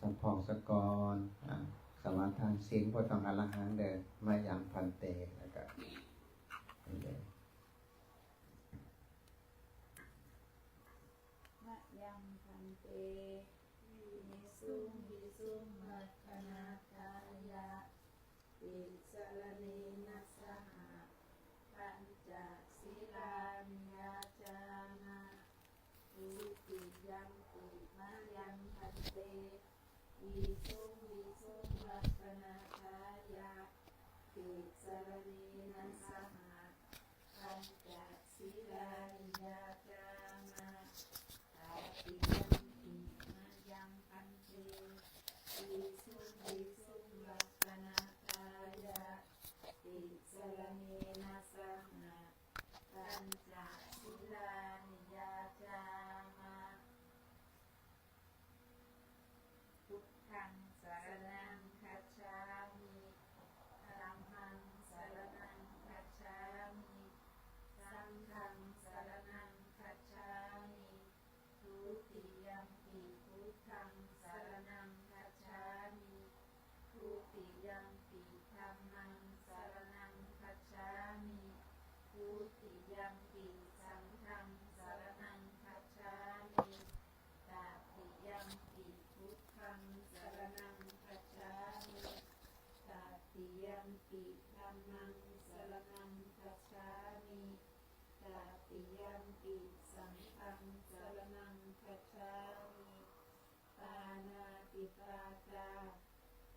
สัมพองสกรอ่าสมาทานศีลพอฟังอรหังเดินมาอย่างพันเตแล้วก็นี่เลยมะยังพันเตวิสุ Yeah. พุทธังสรนังคัจฉามิตาติยัมปิธัมมังสรนังคัจฉามิตาติยัมปิสังฆังสรนังคัจฉามิปานาติปาตา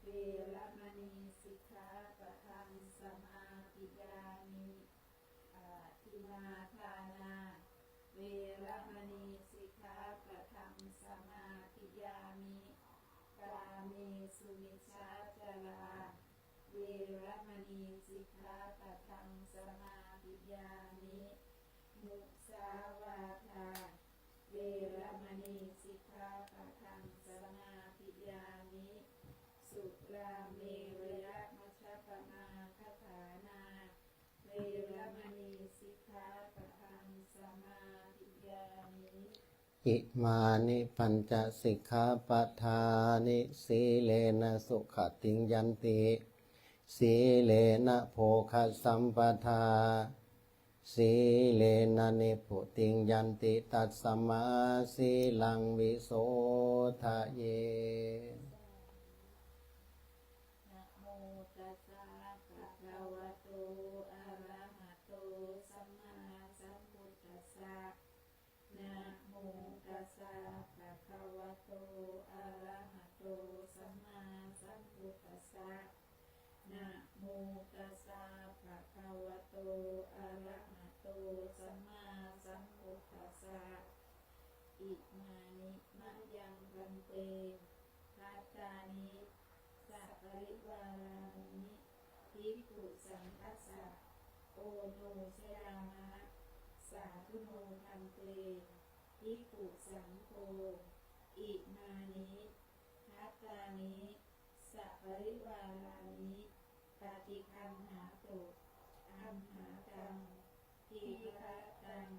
เวรมณีสิกขาปะทังสมาธิยามิอาทินาทานาเวรมณีสิกขาปะทังสมาธิยามิกา เมสุมิชาจาราเวรมณีสิกขาปะทังสมาธิยามิมุสาวาทาเวรมณีสิกขาปะทังสมาธิยามิสุราเมรยะมัชปมาคถานาเวรมณีสิกขาปะทังสมาธิยามิ อิมานิปัญจสิกขาปทานิสีเลนะสุขติงยันติสีเลนะโภคสัมปทา สีเลนะนิพุติงยันติตัสสมาสีลังวิโสทะเย นะโมตัสสะภะคะวะโต อะระหะโต สัมมาสัมพุทธัสสะ นะโมตัสสะภะคะวะโต อะระหะโต สัมมาสัมพุทธัสสะ นะโม ตัสสะภะคะวะโต อะระหะโต สัมมาสัมพุทธัสสะ อิมานิมะยังพันเตทัตตานิสัพปริวารานิภิกขุสังคัสสะโอโนชยามะ สาธุโนพันเตภิกขุสังโฆ อิมานิทัตตานิสัพปริวารานิปฏิคันหาตุอัมหากังทีฆะตัง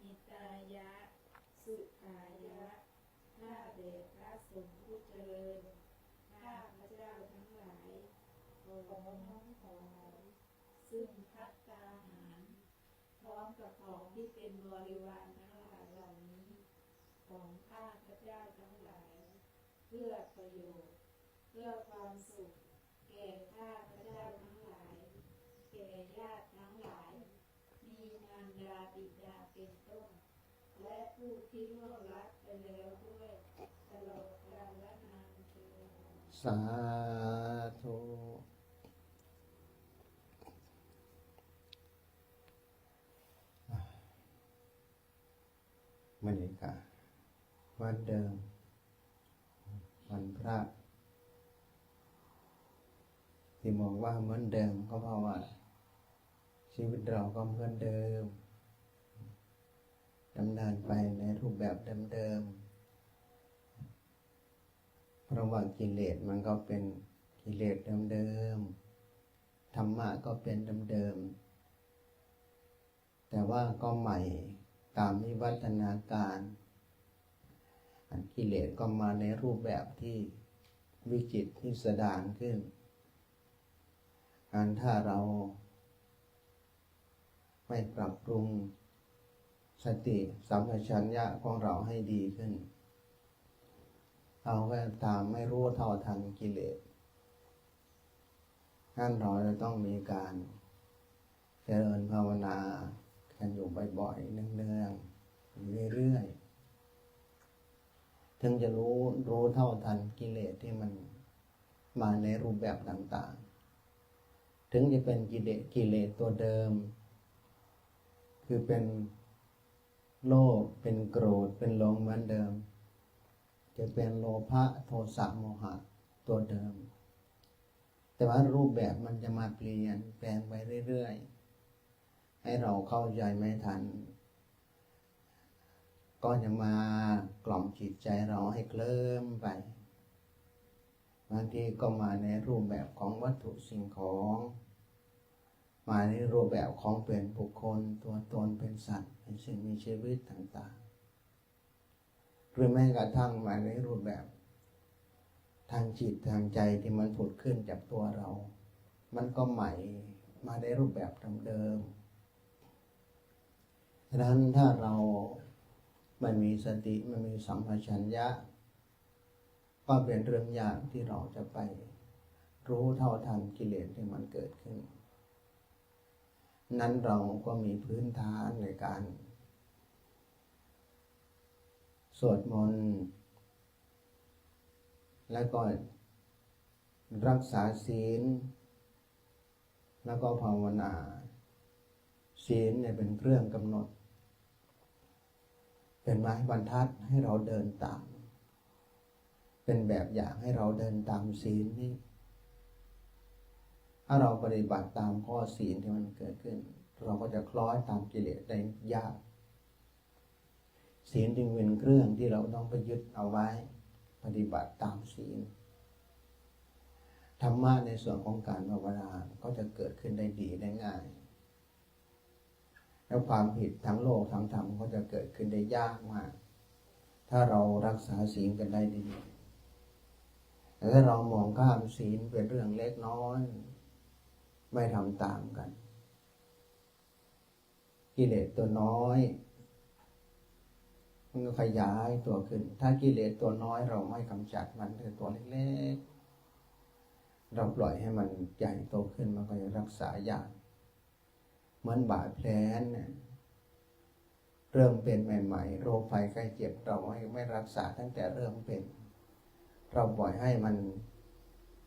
หิตายะ สุขายะข้าเดชพระสงฆ์ผู้เจริญ ข้าพระเจ้าทั้งหลายขอน้อมถวายซึ่งพัตตาหาร พร้อม กับของที่เป็นบริวารทั้งหลายเหล่านี้ ของข้าพระเจ้าทั้งหลาย เพื่อประโยชน์ เพื่อความสุข แก่ข้าพระเจ้าทั้งหลาย แก่ญาติทั้งหลาย มีมารดาบิดาเป็นต้น และผู้ที่ล่วงลับไปแล้วด้วยตลอดกาลนานเทอญสาธุ มันนี้ค่ะวันเดิม วันพระที่มองว่าเหมือนเดิมก็เพราะว่า ชีวิตเราก็เหมือนเดิมดำเนินไปในรูปแบบเดิมๆเพราะว่ากิเลสมันก็เป็นกิเลสเดิมๆธรรมะก็เป็นเดิมๆแต่ว่าก็ใหม่ ตามวิวัฒนาการ อันกิเลสก็มาในรูปแบบที่วิจิตที่สดานขึ้น อันถ้าเรา ไม่ปรับปรุง สติสัมปชัญญะของเราให้ดีขึ้น เราก็ตามไม่รู้เท่าทันกิเลสนั่นเราจะต้องมีการเจริญภาวนา กันอยู่บ่อยๆเนืองๆเรื่อยๆถึงจะรู้รู้เท่าทันกิเลสที่มันมาในรูปแบบต่างๆ ถึงจะเป็นกิเลสกิเลสตัวเดิม คือเป็นโลภเป็นโกรธเป็นหลงเหมือนเดิม จะเป็นโลภะโทสะโมหะตัวเดิม แต่ว่ารูปแบบมันจะมาเปลี่ยนแปลงไปเรื่อยๆ ให้เราเข้าใจไม่ทัน ก็จะมากล่อมจิตใจเราให้เคลิ้มไป บางทีก็มาในรูปแบบของวัตถุสิ่งของ มาในรูปแบบของเป็นบุคคลตัวตนเป็นสัตว์ เป็นสิ่งมีชีวิตต่างๆ หรือแม้กระทั่งมาในรูปแบบทางจิตทางใจที่มันผุดขึ้นจากตัวเรา มันก็ใหม่มาในรูปแบบเดิมๆ ฉะนั้นถ้าเราไม่มีสติไม่มีสัมปชัญญะ ก็เป็นเรื่องยากที่เราจะไป รู้เท่าทันกิเลสที่มันเกิดขึ้น นั้นเราก็มีพื้นฐานในการ สวดมนต์แล้วก็รักษาศีล แล้วก็ภาวนา ศีลเนี่ยเป็นเครื่องกำหนด เป็นไม้บรรทัดให้เราเดินตาม เป็นแบบอย่างให้เราเดินตามศีลนี่ ถ้าเราปฏิบัติตามข้อศีลที่มันเกิดขึ้น เราก็จะคล้อยตามกิเลสได้ยาก ศีลจึงเป็นเครื่องที่เราต้องไปยึดเอาไว้ ปฏิบัติตามศีลธรรมะในส่วนของการภาวนาก็จะเกิดขึ้นได้ดีได้ง่าย แล้วความผิดทั้งโลกทั้งธรรมก็จะเกิดขึ้นได้ยากมาก ถ้าเรารักษาศีลกันได้ดี แต่ถ้าเรามองข้ามศีลเป็นเรื่องเล็กน้อย ไม่ทำตามกัน กิเลสตัวน้อย มันก็ขยายตัวขึ้น ถ้ากิเลสตัวน้อยเราไม่กำจัดมันเป็นตัวเล็กๆเราปล่อยให้มันใหญ่โตขึ้นมันก็จะรักษายาก เหมือนบาดแผลเนี่ยเริ่มเป็นใหม่ ๆ โรคภัยไข้เจ็บเราไม่ไม่รักษาตั้งแต่เริ่มเป็น เราปล่อยให้มัน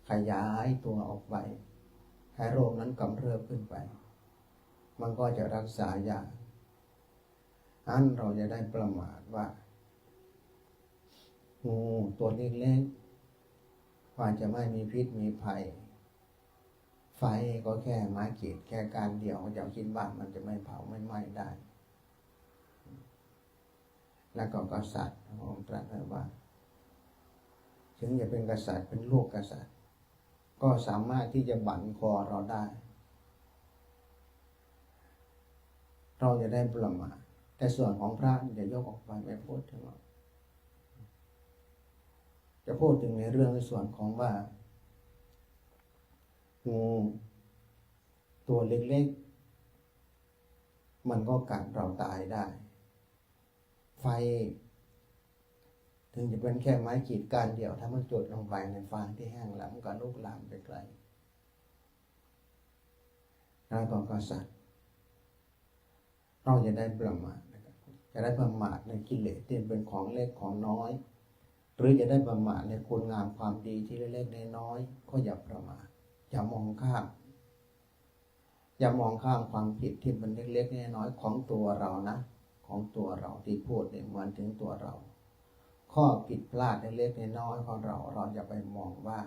ขยายตัวออกไป ให้โรคนั้นกำเริบขึ้นไป มันก็จะรักษายากอันเราจะได้ประมาทว่างูตัวเล็กๆว่าจะไม่มีพิษมีภัย ไฟก็แค่ไม้ขีดแค่การเดียวจะคิดบ้านมันจะไม่เผาไม่ไหม้ได้ แล้วก็กษัตริย์พระองตรัสไว้ว่า ถึงจะเป็นกษัตริย์เป็นลูกกษัตริย์ ก็สามารถที่จะบั่นคอเราได้ เราจะได้ประมาทแต่ส่วนของพระจะยกออกไปไม่พูดถึงหรอกจะพูดถึงในเรื่องในส่วนของว่า งูตัวเล็กๆ มันก็กัดเราตายได้ ไฟ ถึงจะเป็นแค่ไม้ขีดการเดียว ถ้ามันจุดลงไปในฟางที่แห้งแล้วมันก็ลุกลามไปไกลแล้วก็กษัตริย์เราจะได้ประมาทจะได้ประมาทในกิเลสที่เป็นของเล็กของน้อย หรือจะได้ประมาทในคุณงามความดีที่เล็กๆน้อยๆก็อย่าประมาท อย่ามองข้าม อย่ามองข้ามความผิดที่มันเล็กๆน้อยๆของตัวเรานะ ของตัวเราที่พูดเนี่ยมันถึงตัวเรา ข้อผิดพลาดเล็กๆน้อยๆของเรา เราจะไปมองว่า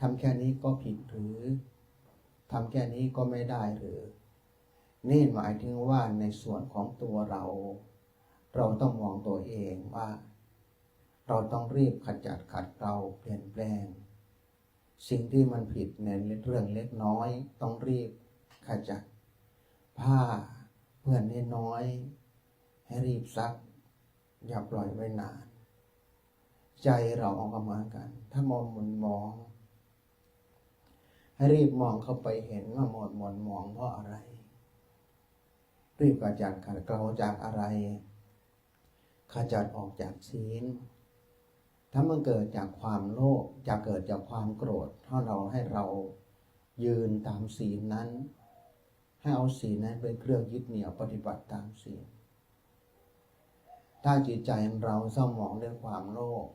ทำแค่นี้ก็ผิดหรือทำแค่นี้ก็ไม่ได้หรือ นี่หมายถึงว่าในส่วนของตัวเรา เราต้องมองตัวเองว่า เราต้องรีบขจัดขัดเกลาเปลี่ยนแปลง สิ่งที่มันผิดในเรื่องเล็กน้อย ต้องรีบขจัด ผ้าเพื่อนน้อยให้รีบซัก อย่าปล่อยไว้นาน ใจเราออกก็เหมือนกัน ถ้ามองหมุนมอง ให้รีบมองเข้าไปเห็นว่าหมดหมนมองเพราะอะไร รีบกระจัดขัดเกลาจากอะไรขจัดออกจากศีล ถ้ามันเกิดจากความโลภจะเกิดจากความโกรธ ถ้าเราให้เรายืนตามศีลนั้น ให้เอาศีลนั้นเป็นเครื่องยึดเหนี่ยวปฏิบัติตามศีลถ้าจิตใจเราเศร้าหมองด้วยความโลภ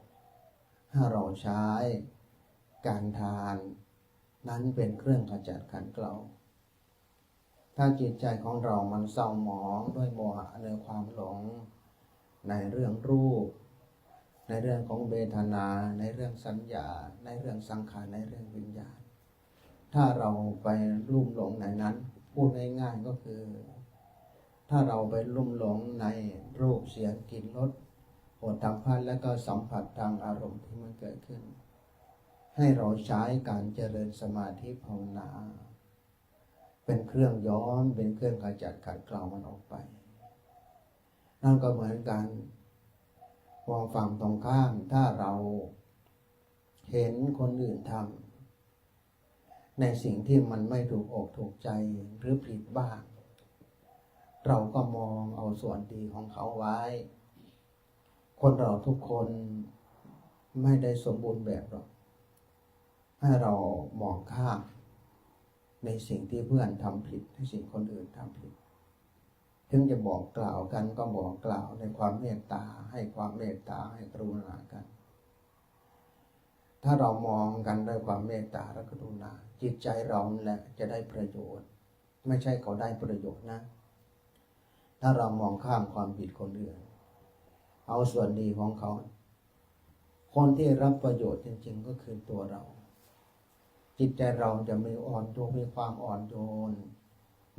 ถ้เราใช้การทาน นั้นเป็นเครื่องขจัดขันเกลาถ้าจิตใจของเรามันเศร้าหมองด้วยโมหะในความหลง ในเรื่องรูป ในเรื่องของเบทนา ในเรื่องสัญญา ในเรื่องสังขาร ในเรื่องวิญญาณ ถ้าเราไปลุ่มหลงในนั้น พูดง่ายๆก็คือ ถ้าเราไปลุ่มหลงในรูปเสียงกลิ่นรสโผฏฐัพพะและก็สัมผัสทางอารมณ์ที่มันเกิดขึ้น ให้เราใช้การเจริญสมาธิภาวนา เป็นเครื่องย้อนเป็นเครื่องขจัดขัดเกลามันออกไป นั่นก็เหมือนกัน มองฝั่งตรงข้ามถ้าเราเห็นคนอื่นทำในสิ่งที่มันไม่ถูกอกถูกใจหรือผิดบ้าง เราก็มองเอาส่วนดีของเขาไว้ คนเราทุกคนไม่ได้สมบูรณ์แบบหรอก ให้เรามองข้ามในสิ่งที่เพื่อนทำผิดในสิ่งคนอื่นทำผิด ถึงจะบอกกล่าวกันก็บอกกล่าวในความเมตตา ให้ความเมตตาให้กรุณากัน ถ้าเรามองกันด้วยความเมตตาและกรุณา จิตใจเราแหละจะได้ประโยชน์ ไม่ใช่เขาได้ประโยชน์นะ ถ้าเรามองข้ามความผิดคนอื่น เอาส่วนดีของเขา คนที่รับประโยชน์จริง ๆ ก็คือตัวเรา จิตใจเราจะมีอ่อนโยนมีความอ่อนโยน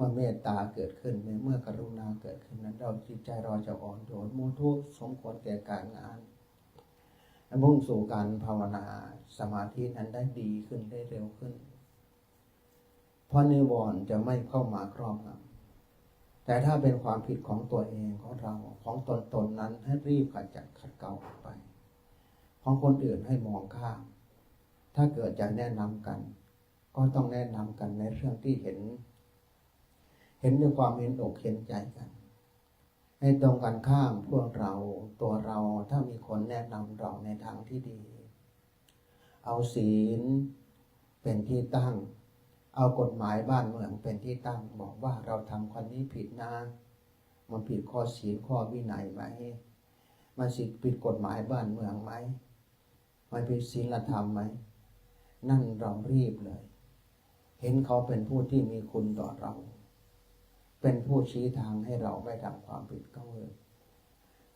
มื่อเมตตาเกิดขึ้นเมื่อกรุณาเกิดขึ้นนั้น เราจิตใจเราจะอ่อนโยนมุทุกสมควรแก่การงานและมุ่งสู่การภาวนาสมาธินั้นได้ดีขึ้นได้เร็วขึ้น เพราะนิวรณ์จะไม่เข้ามาครอบงำแต่ถ้าเป็นความผิดของตัวเองของเราของตนตนนั้นให้รีบขจัดขัดเกลาออกไป ของคนอื่นให้มองข้ามถ้าเกิดจะแนะนำกัน ก็ต้องแนะนำกันในเรื่องที่เห็น เห็นด้วยความเห็นอกเห็นใจกันให้ตรงกันข้ามพวกเราตัวเราถ้ามีคนแนะนำเราในทางที่ดี เอาศีลเป็นที่ตั้ง เอากฎหมายบ้านเมืองเป็นที่ตั้ง บอกว่าเราทำคนนี้ผิดนะมันผิดข้อศีลข้อวินัยไหมมันสิผิดกฎหมายบ้านเมืองไหมมันผิดศีลธรรมไหมนั่นเรารีบเลย เห็นเขาเป็นผู้ที่มีคุณต่อเรา เป็นผู้ชี้ทางให้เราไม่ทำความผิดก็เลย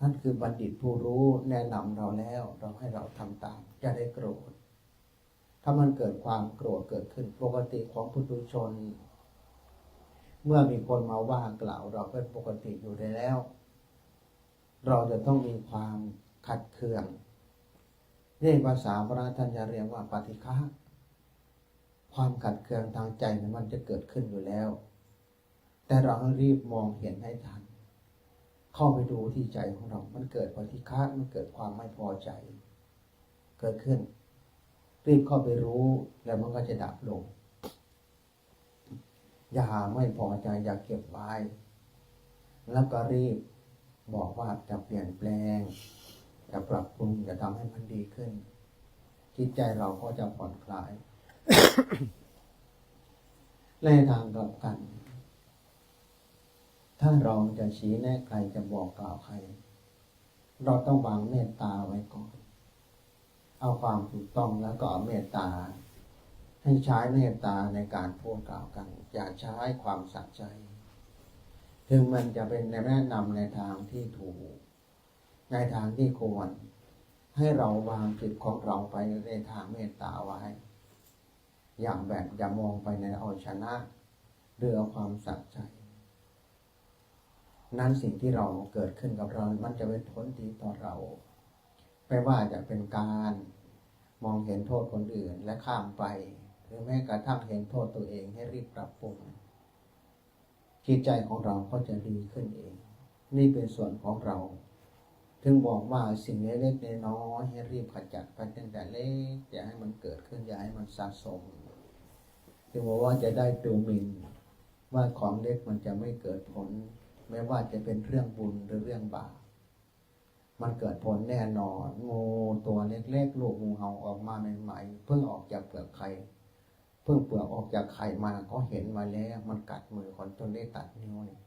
นั่นคือบัณฑิตผู้รู้แนะนำเราแล้ว เราให้เราทำตามจะได้โกรธ ถ้ามันเกิดความโกรธเกิดขึ้น ปกติของปุถุชน เมื่อมีคนมาว่ากล่าวเราเป็นปกติอยู่ได้แล้ว เราจะต้องมีความขัดเคืองนี่ภาษาพระท่านจะเรียกว่าปฏิฆะความขัดเคืองทางใจมันจะเกิดขึ้นอยู่แล้ว แต่เราให้รีบมองเห็นให้ทัน เข้าไปดูที่ใจของเรา มันเกิดปฏิฆะมันเกิดความไม่พอใจ เกิดขึ้น รีบเข้าไปรู้แล้วมันก็จะดับลง อย่าไม่พอใจอย่าเก็บไว้ แล้วก็รีบบอกว่าจะเปลี่ยนแปลงจะปรับปรุงจะทำให้มันดีขึ้นจิตใจเราก็จะผ่อนคลาย ในทางกลับกัน ถ้าเราจะชี้แนะใครจะบอกกล่าวใคร เราต้องวางเมตตาไว้ก่อน เอาความถูกต้องแล้วก็เมตตา ให้ใช้เมตตาในการพูดกล่าวกัน อย่าใช้ความสัใจ ถึงมันจะเป็นแนะนำในทางที่ถูก ในทางที่ควร ให้เราวางจิตของเราไปในทางเมตตาไว้ อย่างแบบอย่ามองไปในเอาชนะหรือความสัใจ นั้นสิ่งที่เราเกิดขึ้นกับเรา มันจะเป็นผลดีต่อเรา ไม่ว่าจะเป็นการมองเห็นโทษคนอื่นและข้ามไป หรือแม้กระทั่งเห็นโทษตัวเองให้รีบปรับปรุงจิตใจของเราก็จะดีขึ้นเอง นี่เป็นส่วนของเรา ถึงบอกว่าสิ่งเล็กๆน้อยๆให้รีบขจัดไปตั้งแต่เล็กอย่าให้มันเกิดขึ้นอย่าให้มันสะสมถึงบอกว่าจะได้ดูหมินว่าของเล็กมันจะไม่เกิดผล ไม่ว่าจะเป็นเรื่องบุญหรือเรื่องบาปมันเกิดผลแน่นอน งูตัวเล็กๆลูกงูเห่าออกมาใหม่ๆเพิ่งออกจากเปลือกไข่เพิ่งเปลือกออกจากไข่มาก็เห็นมาแล้ว มันกัดมือคนจนได้ตัดนิ้วนี่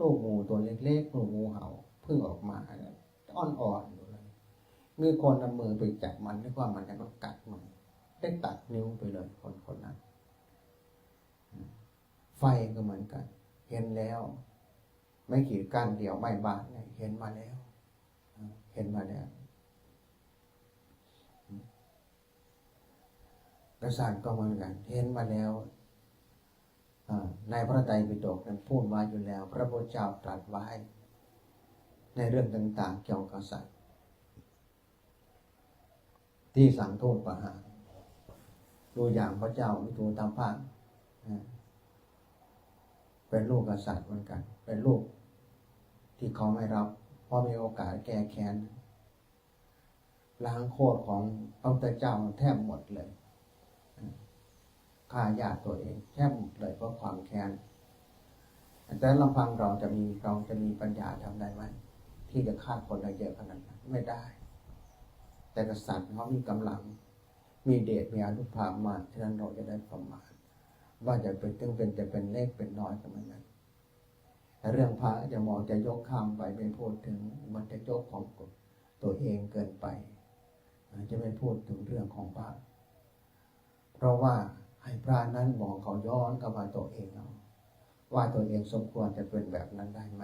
ลูกงูตัวเล็กๆลูกงูเห่าเพิ่งออกมาอ่อนๆอยู่เลยมีคนเอามือไปจับมันนึกว่ามันจะมากัดมันได้ตัดนิ้วไปเลยคนคนนั้นไฟก็เหมือนกัน เห็นแล้ว ไม่ขีดกั้นเดี่ยวไม่บาดเนี่ยเห็นมาแล้วเห็นมาแล้วกษัตริย์ก็เหมือนกัน เห็นมาแล้วในพระไตรปิฎกนั้นพูดไวอยู่แล้ว พระพุทธเจ้าตรัสไว้ ในเรื่องต่าง ๆ เกี่ยวกับสัตว์ที่สั่งโทษประหารดูอย่างพระเจ้าวิทูตามพระ เป็นลูกกษัตริย์เหมือนกัน เป็นลูก ที่เขาไม่รับ เพราะมีโอกาสแก้แค้นล้างโคตรของพระพุทธเจ้าแทบหมดเลยฆ่าญาติตัวเองแทบหมดเลยเพราะความแค้นแต่ลำพังเราจะมีเราจะมีปัญญาทำได้ไหมที่จะฆ่าคนได้เยอะขนาดนั้นไม่ได้ แต่กษัตริย์เขามีกำลัง มีเดชมีอนุภาพมากฉะนั้นเราจะได้ประมาท ว่าจะเป็นตึงเป็นจะเป็นเล็กเป็นน้อยก็เหมือนกันเรื่องพระจะมองจะยกข้ามไปไม่พูดถึงมันจะยกของตัวเองเกินไปจะไม่พูดถึงเรื่องของพระเพราะว่าให้พระนั้นบอกเขาย้อนกลับมาตัวเองเอาว่าตัวเองสมควรจะเป็นแบบนั้นได้ไหม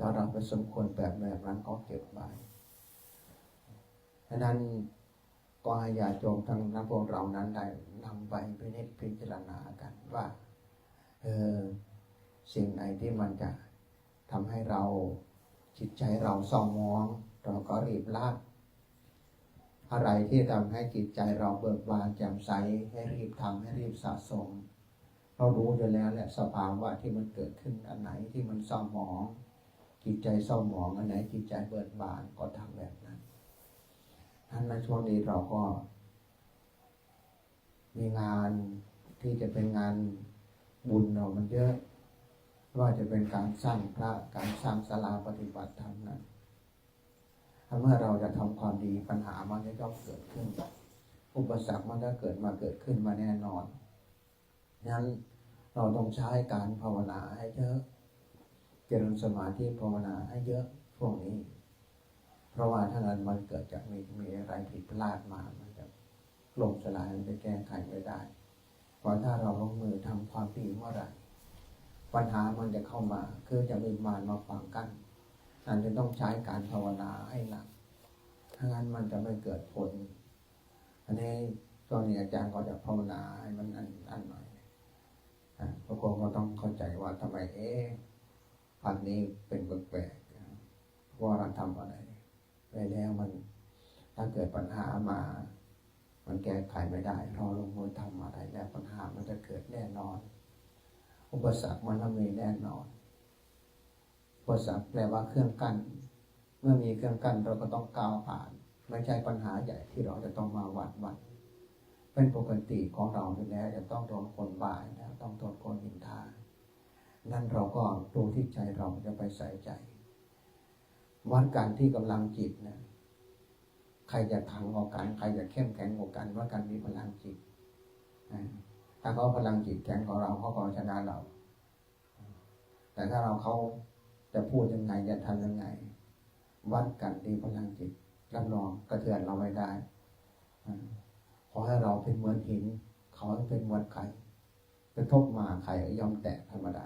ถ้าเราไปสมควรแบบแบบนั้นก็เก็บไว้ฉะนั้น ก็ให้ญาติโยมทั้งนั้นพวกเรานั้นได้นำไปพินิจพิจารณากันว่าเออสิ่งไหนที่มันจะทำให้เราจิตใจเราเศร้าหมอง เราก็รีบละอะไรที่ทำให้จิตใจเราเบิกบานแจ่มใสให้รีบทำให้รีบสะสม เรารู้อยู่แล้วแหละสภาวะที่มันเกิดขึ้นอันไหนที่มันเศร้าหมองจิตใจเศร้าหมองอันไหนจิตใจเบิกบานก็ทำแบบนั้น ท่านในช่วงนี้เราก็ มีงานที่จะเป็นงานบุญเรามันเยอะ ว่าจะเป็นการสร้างพระการสร้างศาลาปฏิบัติธรรมนั้นถ้าเมื่อเราจะทำความดีปัญหามันจะต้องเกิดขึ้น อุปสรรคมันจะเกิดมาเกิดขึ้นมาแน่นอนนั้นเราต้องใช้การภาวนาให้เยอะ เจริญสมาธิภาวนาให้เยอะช่วงนี้ ราะว่าถ้านั้นมันเกิดจากมีมีอะไรผิดพลาดมามันจะล่มสลายมันจะแก้ไขไม่ได้ เพราะถ้าเราลงมือทำความดีเมื่อไหร่ปัญหามันจะเข้ามา คือจะมีมารมาฝังกั้นอันจะต้องใช้การภาวนาให้หนักถ้างั้นมันจะไม่เกิดผล อันนี้ตอนนี้อาจารย์ก็จะภาวนาให้มันอันอันหน่อยอพวกเราก็ต้องเข้าใจว่าทำไมเอ๊ะพันนี้เป็นแปลกๆว่าเราทำอะไร ไปแล้วมัน ถ้าเกิดปัญหามา มันแก้ไขไม่ได้ เราลงมือทำอะไรแล้วปัญหามันจะเกิดแน่นอน อุปสรรคมันต้องมีแน่นอน อุปสรรคแปลว่าเครื่องกั้นเมื่อมีเครื่องกั้นเราก็ต้องก้าวผ่าน ไม่ใช่ปัญหาใหญ่ที่เราจะต้องมาหวัดวันเป็นปกติของเราอยู่แล้วจะต้องโดนคนบ่ายนะต้องโดนคนนินทานั่นเราก็ดูที่ใจเราจะไปใส่ใจ วัดการที่กำลังจิตนะใครจะขังกว่ากัน ใครจะเข้มแข็งกว่ากันว่าการมีพลังจิตถ้าเขาพลังจิตแข็งของเราเขาก็ชนะเรา แต่ถ้าเราเขาจะพูดยังไงจะทำยังไง วัดกันที่พลังจิตรับรองกระเทือนเราไม่ได้ขอให้เราเป็นเหมือนหิน เขาเป็นเหมือนไข่กระทบมาไข่ยอมแตกธรรมดา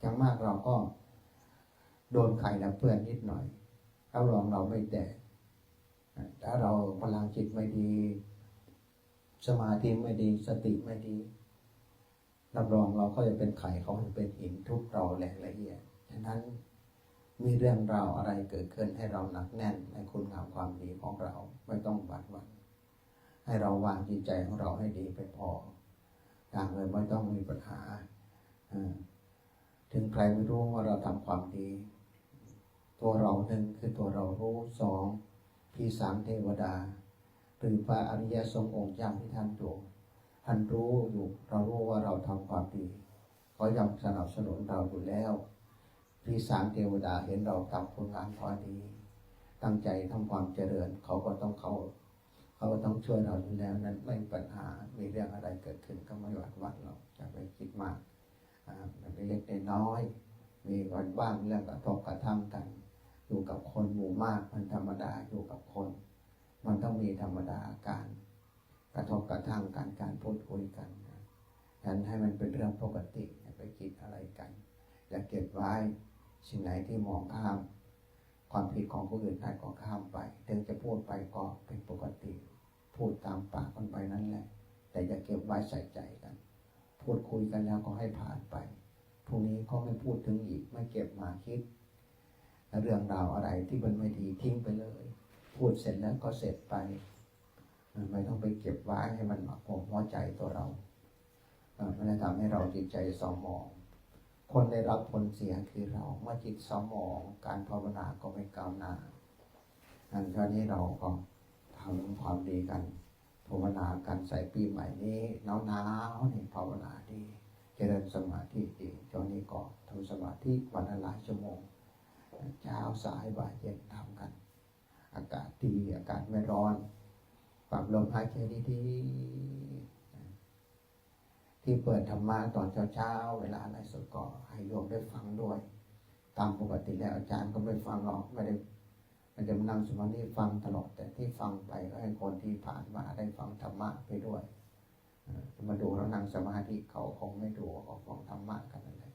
อย่างมากเราก็โดนไข่แล้วเพื่อนนิดหน่อย รับรองเราไม่แตกถ้าเราพลังจิตไม่ดี สมาธิไม่ดีสติไม่ดีรับรองเราก็จะเป็นไข่เขาจะเป็นหินทุบเราแหลกละเอียดฉะนั้นมีเรื่องราวอะไรเกิดขึ้นให้เราหนักแน่นในคุณงามความดีของเราไม่ต้องบัดหวั่นให้เราวางจิตใจของเราให้ดีไปพออย่างเลยไม่ต้องมีปัญหาถึงใครไม่รู้ว่าเราทำความดี ตัวเราหนึ่งคือตัวเรารู้สองพี่สามเทวดาหรือพระอริยสงฆ์องค์ย่ำที่ท่านดูท่านรู้อยู่เรารู้ว่าเราทำความดีเขาย่อมสนับสนุนเราอยู่แล้ว พี่สามเทวดาเห็นเราทำผลงานพอดี ตั้งใจทำความเจริญเขาก็ต้องเขาเขาก็ต้องช่วยเราอยู่แล้วนั้นไม่มีปัญหา มีเรื่องอะไรเกิดขึ้นก็ไม่หวัดหวั่นเราจะไปคิดมากอ่ามันเล็กน้อย มีวันบ้างเรื่องกระทบกระทั่งกัน อยู่กับคนหมู่มากมันธรรมดาอยู่กับคน มันต้องมีธรรมดาการ กระทบกระทั่งกันการพูดคุยกันนะนั้นให้มันเป็นเรื่องปกติอย่าไปคิดอะไรกันอย่าเก็บไว้สิ่งไหนที่มองข้าม ความผิดของผู้อื่นได้ก็ข้ามไปถึงจะพูดไปก็เป็นปกติ พูดตามปากกันไปนั่นแหละ แต่อย่าเก็บไว้ใส่ใจกัน พูดคุยกันแล้วก็ให้ผ่านไปพรุ่งนี้ก็ไม่พูดถึงอีกไม่เก็บมาคิด เรื่องราวอะไรที่มันไม่ดีทิ้งไปเลย พูดเสร็จแล้วก็เสร็จไปไม่ต้องไปเก็บไว้ให้มันหมักหมมหัวใจตัวเราเอ่อมันจะทำให้เราจิตใจเศร้าหมอง คนได้รับผลเสียคือเราเมื่อจิตเศร้าหมอง การภาวนาก็ไม่ก้าวหน้าอันคราวนี้เราก็ทำความดีกันภาวนากันใส่ปีใหม่นี้หนาวหนาวๆนี่ภาวนาดี เจริญสมาธิดีช่วงนี้ก็ทำสมาธิวันละหลายชั่วโมง เช้าสายบ่ายเย็นทำกัน อากาศดีอากาศไม่ร้อนปรับลมหายใจดีๆที่เปิดธรรมะตอนเช้าๆเวลาอะไรสดก็ให้โยมได้ฟังด้วย ตามปกติแล้วอาจารย์ก็ไม่ฟังหรอกไม่ได้ม่ได้มานั่งสมาธิฟังตลอด แต่ที่ฟังไปก็ให้คนที่ผ่านมาได้ฟังธรรมะไปด้วยมาดูแล้วนั่งสมาธิเขาคงไม่ดูเขาฟังธรรมะกันนั่นแหละ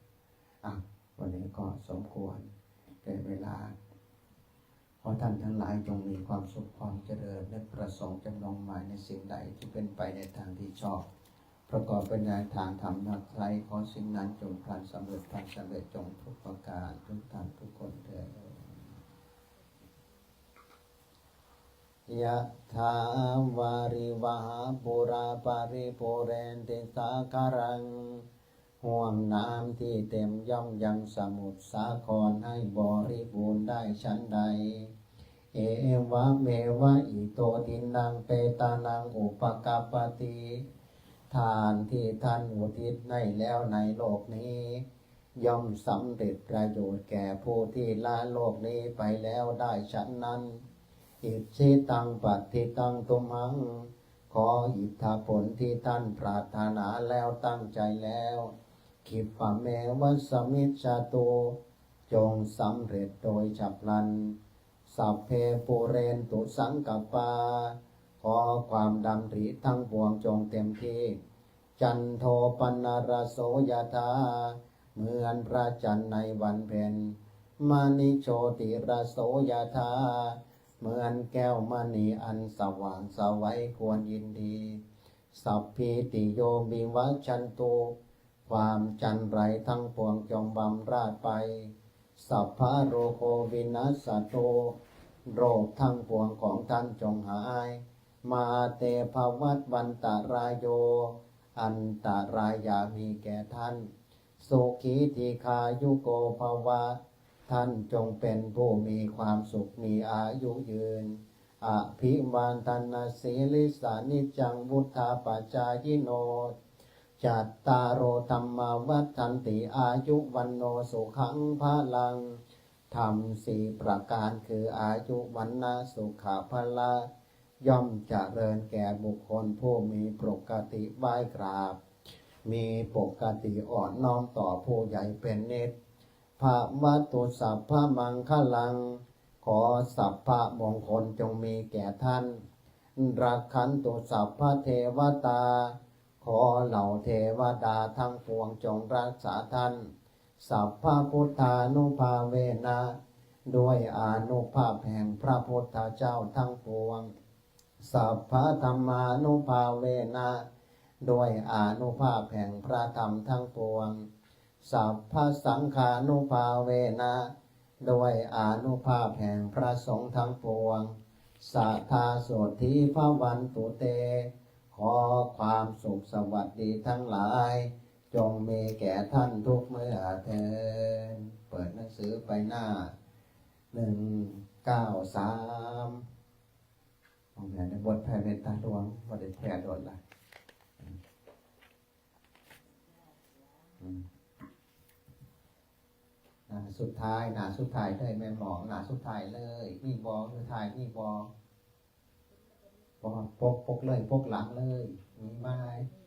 อะวันนี้ก็สมควร แก่เวลา ขอท่านทั้งหลายจงมีความสุขความเจริญและประสงค์จำนงหมายในสิ่งใดที่เป็นไปในทางที่ชอบ ประกอบเป็นในทางธรรมนักใครขอสิ่งนั้นจงพลันสำเร็จพลันสำเร็จจงทุกประการทุกท่านทุกคนเถิดยะถาวาริวหาปุราปาริปุเรนติสาคารัง ห่วงน้ำที่เต็มย่อมยังสมุทรสาครให้บริบูรณ์ได้ชั้นใด เอวะเมวะอิโตตินังเปตานังอุปกาปติทานที่ท่านอุทิศในแล้วในโลกนี้ ย่อมสำเร็จประโยชน์แก่ผู้ที่ละโลกนี้ไปแล้วได้ชั้นนั้น อิชิตังปัติตังตุมัง ขออิทธาผลที่ท่านปรารถนาแล้วตั้งใจแล้ว คิปะเมวัสมิจจตุจงสำเร็จโดยฉับพลัน สัพเพปุเรนตุสังกปา ขอความดำริทั้งปวงจงเต็มที่ จันโทปนารโสยธาเหมือนพระจันทร์ในวันเพ็ญมานิโชติรโสยธาเหมือนแก้วมณีอันสว่างสวัยควรยินดี สัพพิติโยบิวัชันตุ ความจันไรทั้งปวงจงบำราดไป สัพพะโรโควินัสโต โรคทั้งปวงของท่านจงหาย มาเตภวัตวันตารายโย อันตรายยามีแก่ท่านสุขีทีคายุโกภวะ ท่านจงเป็นผู้มีความสุขมีอายุยืน อภิวานตนาสีลิสานิจังวุธาปัจจายิโน จัตตารโอธรรมาวัฏันติอายุวันโนสุขังพลังทำสี่ประการคืออายุวันนาสุขาพละย่อมจเจริญแก่บุคคลผู้มีปกติไหวกราบ มีปกติอ่อนน้อมต่อผู้ใหญ่เป็นเนตรภาวัตุสัพพะมังคลัง ขอสัพพะมงคลจงมีแก่ท่าน รักขันตุสัพพะเทวตา ขอเหล่าเทวดาทั้งปวงจงรักษาท่าน สัพพะพุทธานุภาเวนะด้วยอานุภาพแห่งพระพุทธเจ้าทั้งปวง สัพพะธรรมานุภาเวนะด้วยอานุภาพแห่งพระธรรมทั้งปวง สัพพะสังฆานุภาเวนะด้วยอานุภาพแห่งพระสงฆ์ทั้งปวง สัทธาโสธีพระวันตุเต อความสุขสวัสดีทั้งหลาย จงมีแก่ท่านทุกเมื่อเทินเปิดหนังสือไปหน้าหนึ่งเก้าสามของแผนในบทแผ่เมตตาดวงบทแผ่โดนละนาสุดท้ายหนาสุดท้ายเลยแม่หมอหนาสุดท้ายเลยนี่บอสุดท้ายนี่บอ พอกพกปกเลยพกหลังเลยมีไม้มี